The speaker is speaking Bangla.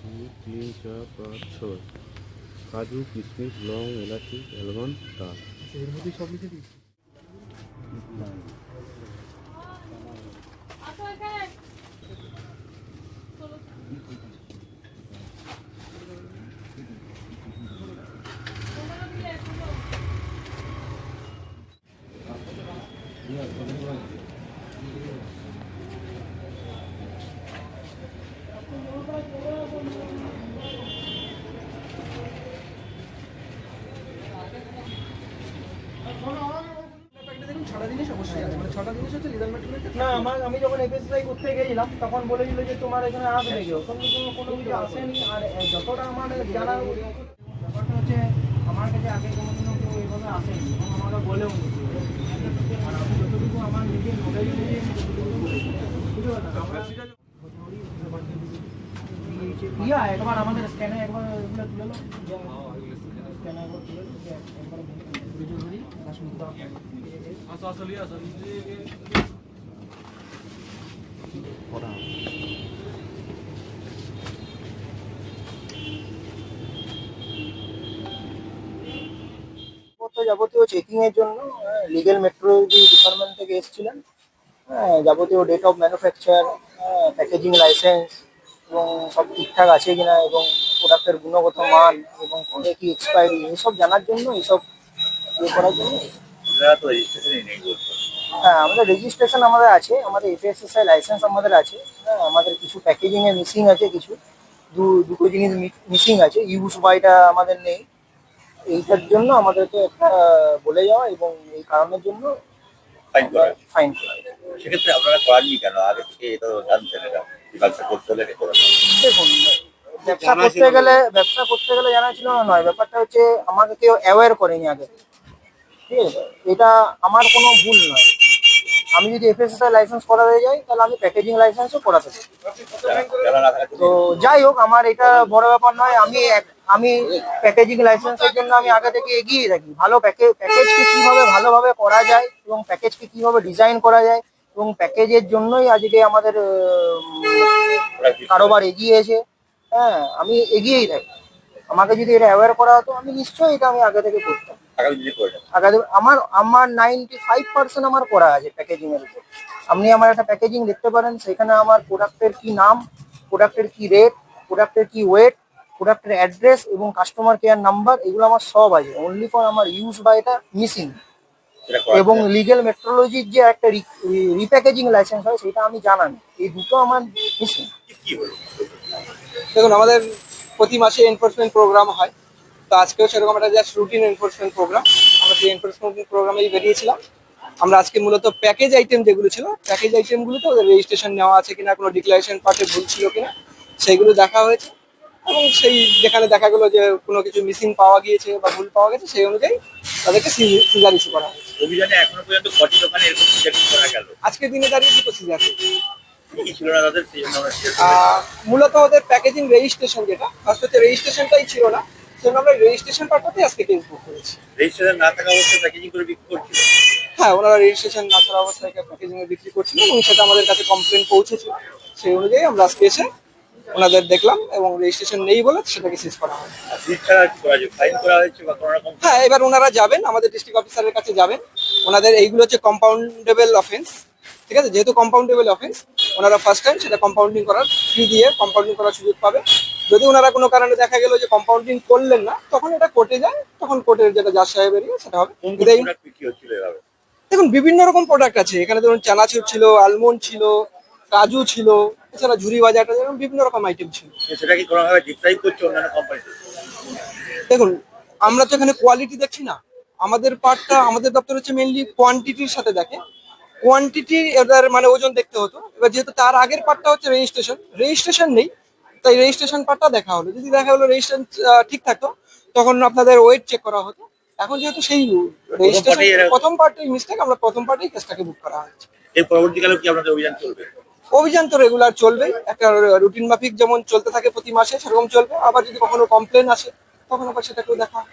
দুই তিন চার পাঁচ ছয় কাজু কিশমিশ লং এলাচি অ্যালমন্ড তা এর মধ্যে সব লিখে দিয়েছি ছটা জিনিস অবশ্যই আছে। মানে ছটা জিনিস হচ্ছে লিগাল ম্যাটেরিয়াল না আমার আমি যখন এফএসআই করতে গেছিলাম তখন বলেছিল যে তোমার এখানে আসবে কেউ। কোনো কোনো কোনো কিছু আসেনি। আর যতটা আমার জানা ব্যাপারটা হচ্ছে আমার কাছে আগে কোনোদিনও কেউ এইভাবে আসেনি। এবং আমাকে বলেও নি। আর আমি যতটুকু আমার নিজের নলেজ অনুযায়ী যতটুকু বুঝতে পারলাম? ইয়া একবার আমাদের স্ক্যানে একবার তুলে লো স্ক্যানে একবার তুলে একবার যাবতীয় চেকিং এর জন্য লিগেল মেট্রোলজি ডিপার্টমেন্ট থেকে এসেছিলেন। হ্যাঁ, যাবতীয় date of manufacture packaging licence এবং সব ঠিকঠাক আছে কিনা এবং প্রোডাক্টের গুণগত মান এবং কবে কি এক্সপায়ারি এইসব জানার জন্য এইসব ইয়ে করার জন্য হ্যাঁ আমাদের রেজিস্ট্রেশন আমাদের আছে আমাদের এফএসএসআই লাইসেন্স আমাদের আছে হ্যাঁ আমাদের কিছু প্যাকেজিং এ মিসিং আছে কিছু দু দুটো জিনিস মিসিং আছে ইউজ বাইটা আমাদের নেই। এইটার জন্য আমাদেরকে একটা বলে যাওয়া এবং এই কারণের জন্য ফাইন করা। ফাইন করা। সেক্ষেত্রে আপনারা করাননি কেন? আগে থেকে তো জানতেন এটা ব্যবসা করতে হলে এটা করা। দেখুন ব্যবসা করতে গেলে ব্যবসা করতে গেলে জানা ছিল না নয়। ব্যাপারটা হচ্ছে আমাকে কেউ অ্যাওয়্যার করেনি আগে। ঠিক আছে? এটা আমার কোনো ভুল নয়। আমি যদি এফএসএসআই লাইসেন্স করাতে যাই তাহলে আমি প্যাকেজিং লাইসেন্সও করাতে পারি। তো যাই হোক, আমার এটা বড় ব্যাপার নয়। আমি আমি প্যাকেজিং লাইসেন্সের জন্য আমি আগে থেকে এগিয়ে থাকি। ভালো প্যাকেজ প্যাকেজকে কীভাবে ভালোভাবে করা যায় এবং প্যাকেজকে কীভাবে ডিজাইন করা যায় এবং প্যাকেজের জন্যই আজকে আমাদের কারোবার এগিয়েছে। হ্যাঁ আমি এগিয়েই থাকি। আমাকে যদি এটা অ্যাওয়্যার করা হতো, আমি নিশ্চয়ই এটা আমি আগে থেকে করতাম। আমার আমার নাইনটি ফাইভ পার্সেন্ট আমার করা আছে প্যাকেজিং এর উপর। আপনি আমার একটা প্যাকেজিং দেখতে পারেন সেখানে আমার প্রোডাক্টের কি নাম প্রোডাক্টের কি রেট প্রোডাক্টের কি ওয়েট প্রোডাক্টের অ্যাড্রেস এবং কাস্টমার কেয়ার নাম্বার এগুলো আমার সব আছে। অনলি ফর আমার ইউজ বা এটা মিসিং এবং। লিগেল মেট্রোলজির যে একটা রিপ্যাকেজিং লাইসেন্স হয় সেটা আমি জানানি। এই দুটো আমার মিসিং দেখুন আমাদের প্রতি মাসে এনফোর্সমেন্ট প্রোগ্রাম হয়। তো আজকেও সেরকম একটা জাস্ট রুটিন এনফোর্সমেন্ট প্রোগ্রাম আমরা সেই এনফোর্সমেন্ট প্রোগ্রামেই বেরিয়েছিলাম। আমরা আজকে মূলত প্যাকেজ আইটেম যেগুলো ছিল প্যাকেজ আইটেমগুলোতে ওদের রেজিস্ট্রেশন নেওয়া আছে কিনা কোনো ডিক্লারেশন পার্টে ভুল ছিল কিনা সেইগুলো দেখা হয়েছে। এবং সেই যেখানে দেখা গেলো যে কোনো কিছু মিসিং পাওয়া গিয়েছে বা ভুল পাওয়া গেছে সেই অনুযায়ী তাদেরকে সিজার ইস্যু করা হয়েছে। অভিযানে এখনও পর্যন্ত কটি দোকানে এরকম চেকিং করা গেল? আজকের দিনে দাঁড়িয়ে দুটো সিজার মূলত ওদের প্যাকেজিং রেজিস্ট্রেশন যেটা ফার্স্ট হচ্ছে রেজিস্ট্রেশনটাই ছিল না। সেজন্য আমরা রেজিস্ট্রেশন পার্টটাতে আজকে কেস বুক করেছি রেজিস্ট্রেশন না থাকা অবস্থায় প্যাকেজিং করে বিক্রি করছিল হ্যাঁ ওনারা রেজিস্ট্রেশন না করা অবস্থায় প্যাকেজিং এ বিক্রি করছিল এবং সেটা আমাদের কাছে কমপ্লেন পৌঁছেছিল সেই অনুযায়ী আমরা আজকে এসে ওনাদের দেখলাম এবং রেজিস্ট্রেশন নেই বলে সেটাকে সিজ করা হয়। হ্যাঁ এবার ওনারা যাবেন আমাদের ডিস্ট্রিক্ট অফিসারের কাছে যাবেন। ওনাদের এইগুলো হচ্ছে কম্পাউন্ডেবল অফেন্স ঠিক আছে? যেহেতু কম্পাউন্ডেবল অফেন্স ওনারা ফার্স্ট টাইম সেটা কম্পাউন্ডিং করার ফ্রি দিয়ে কম্পাউন্ডিং করার সুযোগ পাবে। যদি ওনারা কোনো কারণে দেখা গেল যে কম্পাউন্ডিং করলেন না তখন এটা কোর্টে যায় তখন কোর্টের যেটা জাজ সাহেবের ইয়ে সেটা হবে। দেখুন বিভিন্ন রকম প্রোডাক্ট আছে। এখানে ধরুন চানাচুর ছিল আলমন্ড ছিল কাজু ছিল এছাড়া ঝুরি বাজারটা যেরকম বিভিন্ন রকম আইটেম ছিল। সেটা কি কোনোভাবে ডিসক্রাইব করছে অন্যান্য কোম্পানিতে দেখুন আমরা তো এখানে কোয়ালিটি দেখছি না। আমাদের পার্টটা আমাদের দপ্তর হচ্ছে মেনলি কোয়ান্টিটির সাথে দেখে। কোয়ান্টিটি এবার মানে ওজন দেখতে হতো। এবার যেহেতু তার আগের পার্টটা হচ্ছে রেজিস্ট্রেশন রেজিস্ট্রেশন নেই তাই রেজিস্ট্রেশন পার্টটা দেখা হলো। যদি দেখা হলো রেজিস্ট্রেশন ঠিক থাকতো তখন আপনাদের ওয়েট চেক করা হতো। এখন যেহেতু সেই রেজিস্ট্রেশন প্রথম পার্টেই মিস্টেক আমরা প্রথম পার্টেই কেসটাকে বুক করা হয়েছে এর পরবর্তীকালেও কি আপনাদের অভিযান চলবে? অভিযান তো রেগুলার চলবে একটা রুটিন মাফিক যেমন চলতে থাকে প্রতি মাসে সেরকম চলবে। আবার যদি কখনো কমপ্লেন আসে তখন আবার সেটাকেও দেখা হয়।